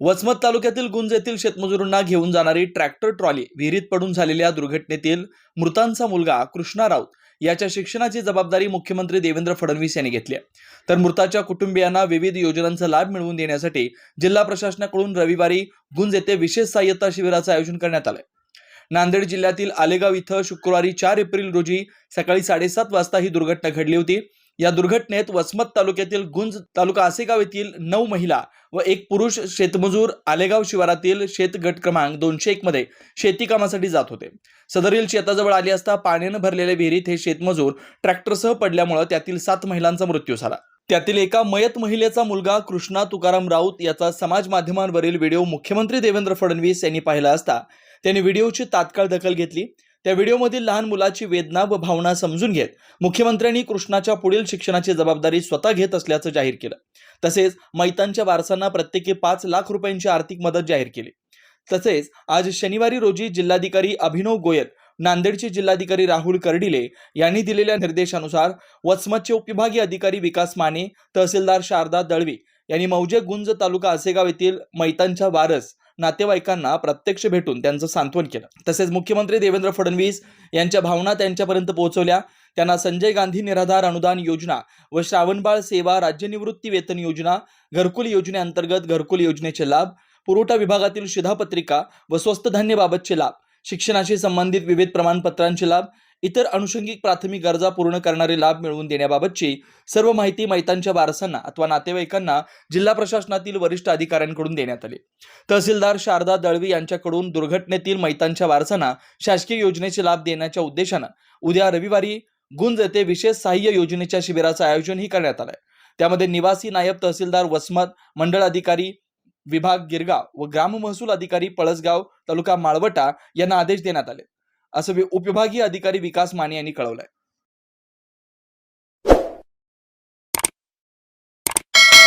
वसमत तालुक्यातील गुंज येथील शेतमजुरांना घेऊन जाणारी ट्रॅक्टर ट्रॉली विहिरीत पडून झालेल्या दुर्घटनेतील मृतांचा मुलगा कृष्णा राऊत याच्या शिक्षणाची जबाबदारी मुख्यमंत्री देवेंद्र फडणवीस यांनी घेतली तर मृताच्या कुटुंबियांना विविध योजनांचा लाभ मिळवून देण्यासाठी जिल्हा प्रशासनाकडून रविवारी गुंज येथे विशेष सहाय्यता शिबिराचं आयोजन करण्यात आलंय. नांदेड जिल्ह्यातील आलेगाव इथं शुक्रवारी चार एप्रिल रोजी सकाळी साडेसात वाजता ही दुर्घटना घडली होती. या दुर्घटनेत वसमत तालुक्यातील गुंज तालुका आसेगाव येथील नऊ महिला व एक पुरुष शेतमजूर आलेगाव शिवारातील शेत गट क्रमांक दोनशे एक मध्ये शेती कामासाठी जात होते. सदरील शेताजवळ आली असता पाण्यानं भरलेल्या विहिरीत हे शेतमजूर ट्रॅक्टरसह पडल्यामुळे त्यातील सात महिलांचा मृत्यू झाला. त्यातील एका मयत महिलेचा मुलगा कृष्णा तुकाराम राऊत याचा समाज माध्यमांवरील व्हिडिओ मुख्यमंत्री देवेंद्र फडणवीस यांनी पाहिला असता. त्यांनी व्हिडिओची तात्काळ दखल घेतली. त्या व्हिडिओमधील लहान मुलाची वेदना व भावना समजून घेत मुख्यमंत्र्यांनी कृष्णाच्या पुढील शिक्षणाची जबाबदारी स्वतः घेत असल्याचं जाहीर केलं. तसेच मैतांच्या वारसांना प्रत्येकी पाच लाख रुपयांची आर्थिक मदत जाहीर केली. तसेच आज शनिवारी रोजी जिल्हाधिकारी अभिनव गोयल नांदेडचे जिल्हाधिकारी राहुल कर्डिले यांनी दिलेल्या निर्देशानुसार वसमतचे उपविभागीय अधिकारी विकास माने तहसीलदार शारदा दळवी यांनी मौजे गुंज तालुका आसेगाव येथील मैतांच्या वारस नातेवाईकांना प्रत्यक्ष भेटून त्यांचं सांत्वन केलं. तसेच मुख्यमंत्री देवेंद्र फडणवीस यांच्या भावना त्यांच्यापर्यंत पोहोचवल्या. त्यांना संजय गांधी निराधार अनुदान योजना व श्रावणबाळ सेवा राज्य निवृत्ती वेतन योजना घरकुल योजनेअंतर्गत घरकुल योजनेचे लाभ पुरवठा विभागातील शिधापत्रिका व स्वस्त धान्यबाबतचे लाभ शिक्षणाशी संबंधित विविध प्रमाणपत्रांचे लाभ इतर अनुषंगिक प्राथमिक गरजा पूर्ण करणारे लाभ मिळवून देण्याबाबतची सर्व माहिती मैतांच्या वारसांना अथवा नातेवाईकांना जिल्हा प्रशासनातील वरिष्ठ अधिकाऱ्यांकडून देण्यात आली. तहसीलदार शारदा दळवी यांच्याकडून दुर्घटनेतील मैतांच्या वारसांना शासकीय योजनेचे लाभ देण्याच्या उद्देशानं उद्या रविवारी गुंज येथे विशेष सहाय्य योजनेच्या शिबिराचं आयोजनही करण्यात आलंय. त्यामध्ये निवासी नायब तहसीलदार वसमत मंडळ अधिकारी विभाग गिरगाव व ग्राम महसूल अधिकारी पळसगाव तालुका माळवटा यांना आदेश देण्यात आले. असं वि- उपविभागीय अधिकारी विकास माने यांनी कळवलंय.